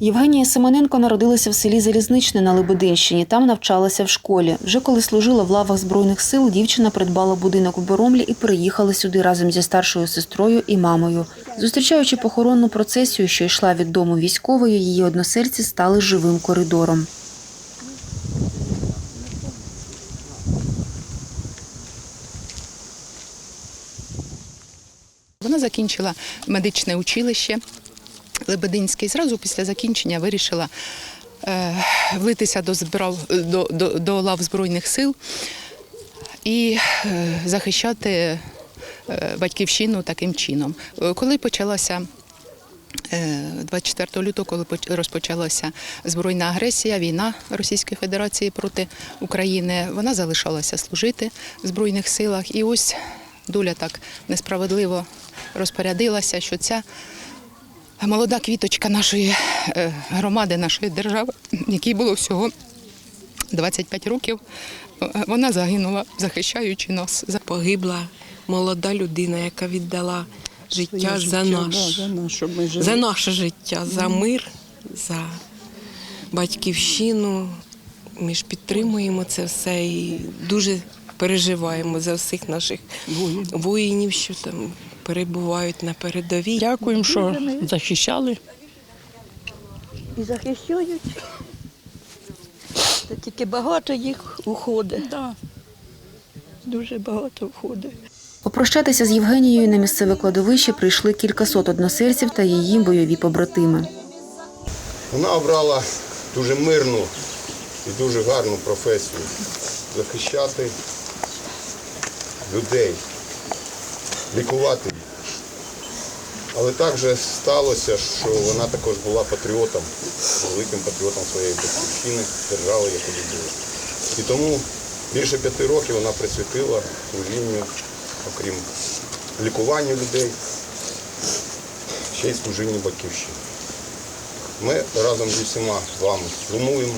Євгенія Семененко народилася в селі Залізничне на Лебединщині. Там навчалася в школі. Вже коли служила в лавах збройних сил, дівчина придбала будинок у Боромлі і переїхала сюди разом зі старшою сестрою і мамою. Зустрічаючи похоронну процесію, що йшла від дому військової, її односельці стали живим коридором. Вона закінчила медичне училище Лебединське і зразу після закінчення вирішила е, влитися до, збрав, до, до, до лав Збройних сил і е, захищати е, батьківщину таким чином. Коли почалася е, 24 лютого, коли розпочалася збройна агресія, війна Російської Федерації проти України, вона залишалася служити в Збройних силах. І ось доля так несправедливо розпорядилася, що ця молода квіточка нашої е, громади, нашої держави, якій було всього 25 років, е, вона загинула, захищаючи нас. За- Погибла молода людина, яка віддала життя за наш, за наш, щоб ми жили. за наше життя, за мир, за батьківщину. Ми ж підтримуємо це все і дуже переживаємо за всіх наших воїнів, що там перебувають на передовій. Дякуємо, що захищали. і захищають. Та тільки багато їх уходить. Да. Дуже багато входить. Попрощатися з Євгенією на місцеве кладовище прийшли кількасот односельців та її бойові побратими. Вона обрала дуже мирну і дуже гарну професію захищати людей, лікувати їх. Але так же сталося, що вона також була патріотом, великим патріотом своєї батьківщини, держави, яку любила. І тому більше п'яти років вона присвятила служінню, окрім лікування людей, ще й служінню батьківщини. Ми разом з вами сумуємо.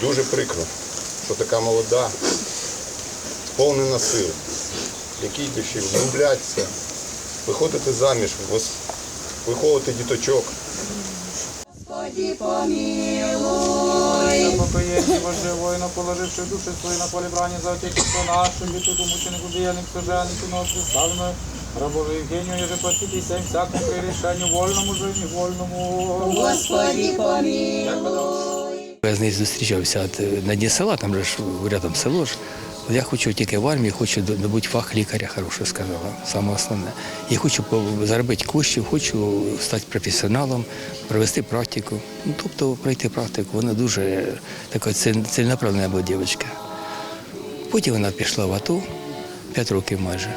Дуже прикро, що така молода, сповнена сил, якій би ще влюблятися, виходити заміж, виховувати діточок. Покоєнні Боже воїна, положивши душі свої на полі брані за отечество наше, люту мученику діяльник служанику ночі славною, рабову Євгенію, еже платитися їм всякому прирішенню, вольному житті, вольному. Я з нею зустрічався на дні села, там же ж рядом село ж. Я хочу тільки в армії, хочу добути фах лікаря, хороше сказала, саме основне. Я хочу заробити коштів, хочу стати професіоналом, провести практику. Ну, тобто пройти практику. Вона дуже така ціленаправлена була дівчинка. Потім вона пішла в АТО, 5 років майже.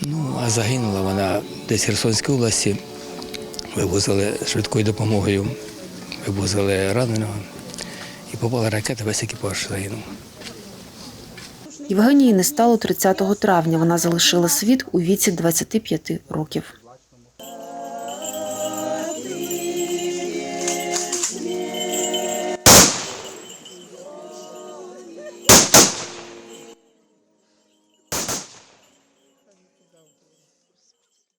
Ну, а загинула вона десь в Херсонській області, вивозили швидкою допомогою, вивозили раненого. І попала ракета, весь екіпаж загинув. Євгенії не стало 30 травня. Вона залишила світ у віці 25 років.